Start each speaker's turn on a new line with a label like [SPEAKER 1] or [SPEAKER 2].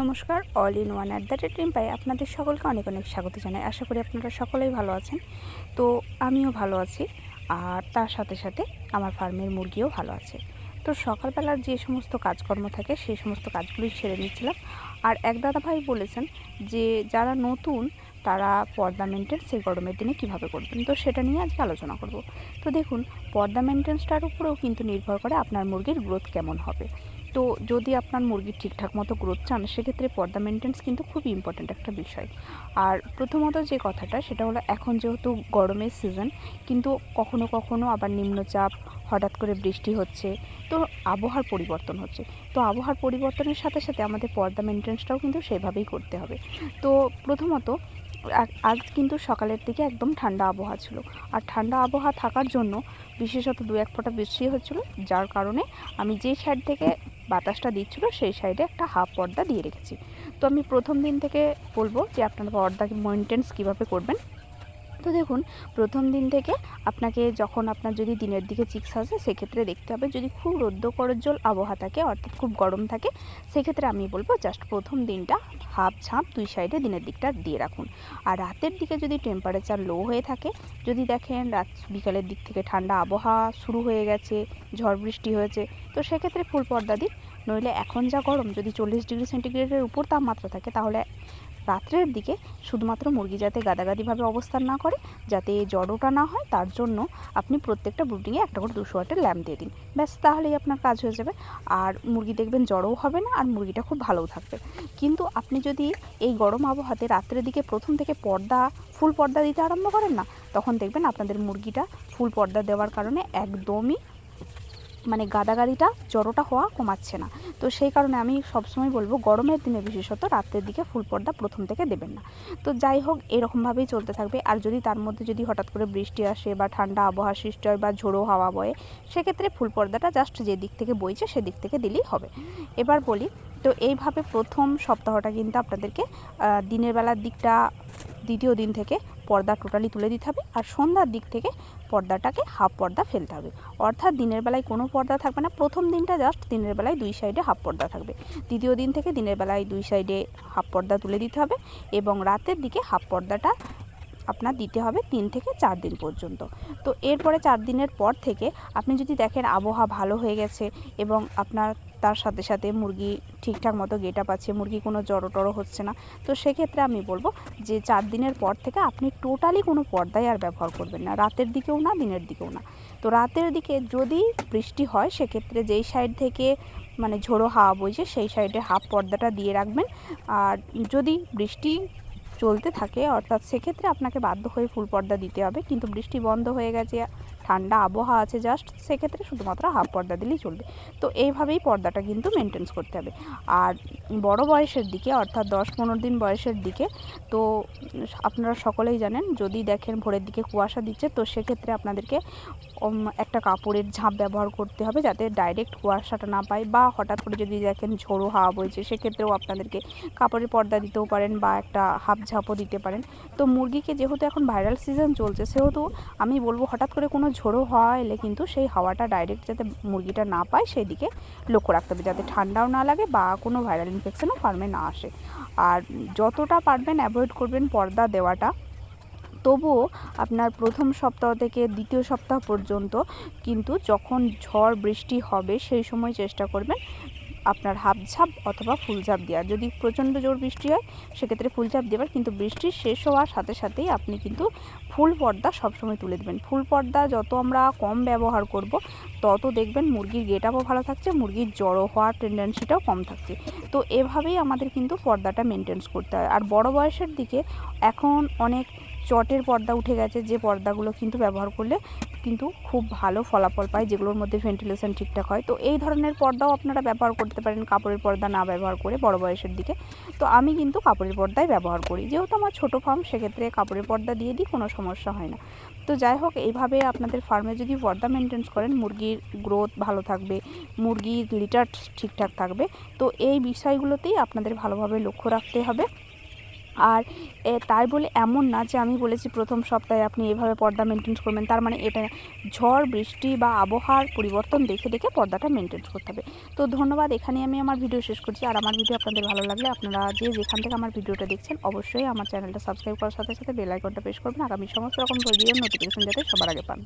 [SPEAKER 1] নমস্কার all in one at the rate পাই আপনাদের সকলকে অনেক অনেক স্বাগত জানাই। আশা করি আপনারা সকলেই ভালো আছেন। তো আমিও ভালো আছি, আর তার সাথে সাথে আমার ফার্মের মুরগিও ভালো আছে। তো সকালবেলার যে সমস্ত কাজকর্ম থাকে, সেই সমস্ত কাজগুলোই সেরে নিচ্ছিলাম। আর এক দাদা ভাই বলেছেন যে, যারা নতুন, তারা পর্দা মেনটেন সেই গরমের দিনে কীভাবে করবেন? তো সেটা নিয়ে আজকে আলোচনা করব। তো দেখুন, পর্দা মেনটেন্সটার উপরেও কিন্তু নির্ভর করে আপনার মুরগির গ্রোথ কেমন হবে। তো যদি আপনার মুরগির ঠিকঠাক মতো গ্রোথ চান, সেক্ষেত্রে পর্দা মেনটেন্স কিন্তু খুব ইম্পর্ট্যান্ট একটা বিষয়। আর প্রথমত যে কথাটা, সেটা হলো এখন যেহেতু গরমের সিজন কিন্তু কখনো কখনো আবার নিম্নচাপ, হঠাৎ করে বৃষ্টি হচ্ছে, তো আবহাওয়ার পরিবর্তন হচ্ছে। তো আবহাওয়ার পরিবর্তনের সাথে সাথে আমাদের পর্দা মেনটেন্সটাও কিন্তু সেভাবেই করতে হবে। তো প্রথমত আজ কিন্তু সকালের দিকে একদম ঠান্ডা আবহাওয়া ছিল। আর ঠান্ডা আবহাওয়া থাকার জন্য বিশেষত দু এক ফোঁটা বৃষ্টি হচ্ছিল, যার কারণে আমি যেই সাইড থেকে বাতাসটা দিচ্ছিল, সেই সাইডে একটা হাফ পর্দা দিয়ে রেখেছি। তো আমি প্রথম দিন থেকে বলব যে আপনারা পর্দা মেনটেন্স কীভাবে করবেন তো দেখুন, প্রথম দিন থেকে আপনাকে যখন আপনার যদি দিনের দিকে চিক্স আসে, সেক্ষেত্রে দেখতে হবে যদি খুব রৌদ্র করজ্জ্বল আবহাওয়া থাকে, অর্থাৎ খুব গরম থাকে, সেক্ষেত্রে আমি বলব জাস্ট প্রথম দিনটা হাফ ঝাঁপ দুই সাইডে দিনের দিকটা দিয়ে রাখুন। আর রাতের দিকে যদি টেম্পারেচার লো হয়ে থাকে, যদি দেখেন রাত বিকালের দিক থেকে ঠান্ডা আবহাওয়া শুরু হয়ে গেছে, ঝড় বৃষ্টি হয়েছে, তো সেক্ষেত্রে ফুল পর্দা দিন। নইলে এখন যা গরম, যদি চল্লিশ ডিগ্রি সেন্টিগ্রেডের উপর তাপমাত্রা থাকে, তাহলে রাত্রের দিকে শুধুমাত্র মুরগি যাতে গাদাগাদিভাবে অবস্থান না করে, যাতে জড়োটা না হয়, তার জন্য আপনি প্রত্যেকটা ব্রুডিংয়ে একটা করে দুশো ওয়াটের ল্যাম্প দিয়ে দিন। ব্যাস, তাহলেই আপনার কাজ হয়ে যাবে। আর মুরগি দেখবেন জড়ও হবে না, আর মুরগিটা খুব ভালোও থাকবে। কিন্তু আপনি যদি এই গরম আবহাওয়াতে রাত্রের দিকে প্রথম থেকে পর্দা, ফুল পর্দা দিতে আরম্ভ করেন না, তখন দেখবেন আপনাদের মুরগিটা ফুল পর্দা দেওয়ার কারণে একদমই মানে গাদাগাদিটা জড়োটা হওয়া কমাচ্ছে না। তো সেই কারণে আমি সবসময় বলব গরমের দিনে বিশেষত রাত্রের দিকে ফুল পর্দা প্রথম থেকে দেবেন না। তো যাই হোক, এরকমভাবেই চলতে থাকবে। আর যদি তার মধ্যে যদি হঠাৎ করে বৃষ্টি আসে বা ঠান্ডা আবহাওয়া সৃষ্টি হয় বা ঝোড়ো হাওয়া বয়ে, সেক্ষেত্রে ফুল পর্দাটা জাস্ট যে দিক থেকে বইছে সেদিক থেকে দিলেই হবে। এবার বলি, তো এইভাবে প্রথম সপ্তাহটা কিন্তু আপনাদেরকে দিনের বেলার দিকটা দ্বিতীয় দিন থেকে পর্দা টোটালি তুলে দিতে হবে। আর সন্ধ্যার দিক থেকে পর্দাটাকে হাফ পর্দা ফেলতে হবে। অর্থাৎ দিনের বেলায় কোনো পর্দা থাকবে না। প্রথম দিনটা জাস্ট দিনের বেলায় দুই সাইডে হাফ পর্দা থাকবে। দ্বিতীয় দিন থেকে দিনের বেলায় দুই সাইডে হাফ পর্দা তুলে দিতে হবে এবং রাতের দিকে হাফ পর্দাটা আপনার দিতে হবে তিন থেকে চার দিন পর্যন্ত। তো এরপরে চার দিনের পর থেকে আপনি যদি দেখেন আবহাওয়া ভালো হয়ে গেছে এবং আপনার তার সাথে সাথে মুরগি ঠিকঠাক মতো গেটা পাচ্ছে মুরগি কোনো জড়ো টড়ো হচ্ছে না। তো সেক্ষেত্রে আমি বলব যে চার দিনের পর থেকে আপনি টোটালি কোনো পর্দাই আর ব্যবহার করবেন না। রাতের দিকেও না, দিনের দিকেও না। তো রাতের দিকে যদি বৃষ্টি হয়, সেক্ষেত্রে যেই সাইড থেকে মানে ঝোড়ো হাওয়া বইছে, সেই সাইডে হাফ পর্দাটা দিয়ে রাখবেন। আর যদি বৃষ্টি চলতে থাকে, অর্থাৎ সেক্ষেত্রে আপনাকে বাধ্য হয়ে ফুল পর্দা দিতে হবে। কিন্তু বৃষ্টি বন্ধ হয়ে গেছে ঠান্ডা আবহাওয়া আছে জাস্ট সেক্ষেত্রে শুধুমাত্র হাফ পর্দা দিলেই চলবে। তো এইভাবেই পর্দাটা কিন্তু মেনটেন্স করতে হবে। আর বড় বয়সের দিকে, অর্থাৎ দশ পনেরো দিন বয়সের দিকে, তো আপনারা সকলেই জানেন, যদি দেখেন ভোরের দিকে কুয়াশা দিচ্ছে, তো সেক্ষেত্রে আপনাদেরকে একটা কাপড়ের ঝাঁপ ব্যবহার করতে হবে যাতে ডাইরেক্ট কুয়াশাটা না পায় বা হঠাৎ করে যদি দেখেন ঝোড়ো হাওয়া বইছে, সেক্ষেত্রেও আপনাদেরকে কাপড়ের পর্দা দিতেও পারেন বা একটা হাফ ঝাঁপও দিতে পারেন। তো মুরগিকে যেহেতু এখন ভাইরাল সিজন চলছে, সেহেতু আমি বলব হঠাৎ করে কোনো ঝোড়ো হাওয়া এলে কিন্তু সেই হাওয়াটা ডাইরেক্ট যাতে মুরগিটা না পায় সেই দিকে লক্ষ্য রাখতে হবে। যাতে ঠান্ডাও না লাগে বা কোনো ভাইরাল ইনফেকশনও ফার্মে না আসে। আর যতটা পারবেন অ্যাভয়েড করবেন পর্দা দেওয়াটা। তবুও আপনার প্রথম সপ্তাহ থেকে দ্বিতীয় সপ্তাহ পর্যন্ত কিন্তু যখন ঝড়, বৃষ্টি হবে সেই সময় চেষ্টা করবেন আপনার হাফ ঝাপ অথবা ফুল ঝাপ দেওয়ার যদি প্রচণ্ড জোর বৃষ্টি হয়, সেক্ষেত্রে ফুল ঝাপ দেবার কিন্তু বৃষ্টি শেষ হওয়ার সাথে সাথেই আপনি কিন্তু ফুল পর্দা সবসময় তুলে দেবেন। ফুল পর্দা যত আমরা কম ব্যবহার করব, তত দেখবেন মুরগির গেট আপও ভালো থাকছে, মুরগির জড়ো হওয়ার টেন্ডেন্সিটাও কম থাকছে। তো এভাবেই আমাদের কিন্তু পর্দাটা মেনটেন্স করতে হয়। আর বড় বয়সের দিকে এখন অনেক চটের পর্দা উঠে গেছে, যে পর্দাগুলো কিন্তু ব্যবহার করলে কিন্তু খুব ভালো ফলাফল পায়, যেগুলোর মধ্যে ভেন্টিলেশন ঠিকঠাক হয়। তো এই ধরনের পর্দাও আপনারা ব্যবহার করতে পারেন, কাপড়ের পর্দা না ব্যবহার করে বড় বয়সের দিকে। তো আমি কিন্তু কাপড়ের পর্দাই ব্যবহার করি। যেহেতু আমার ছোটো ফার্ম সেক্ষেত্রে কাপড়ের পর্দা দিয়ে দিই, কোনো সমস্যা হয় না। তো যাই হোক, এইভাবে আপনাদের ফার্মে যদি পর্দা মেনটেন্স করেন, মুরগির গ্রোথ ভালো থাকবে, মুরগির লিটার ঠিকঠাক থাকবে, তো এই বিষয়গুলোতেই আপনাদের ভালোভাবে লক্ষ্য রাখতে হবে। আর তাই বলে এমন না যে আমি বলেছি প্রথম সপ্তাহে আপনি এভাবে পর্দা মেনটেন করবেন, তার মানে এটা ঝড়, বৃষ্টি বা আবহাওয়ার পরিবর্তন দেখে দেখে পর্দাটা মেনটেন করতে হবে। তো ধন্যবাদ এখানে আমি আমার ভিডিও শেষ করছি। আর আমার ভিডিও আপনাদের ভালো লাগলে আপনারা যে যেখান থেকে আমার ভিডিওটা দেখছেন, অবশ্যই আমার চ্যানেলটা সাবস্ক্রাইব করার সাথে সাথে বেল আইকনটা প্রেস করবেন। আগামী সমস্ত রকম ভিডিও নোটিফিকেশন যাতে সবার আগে পান।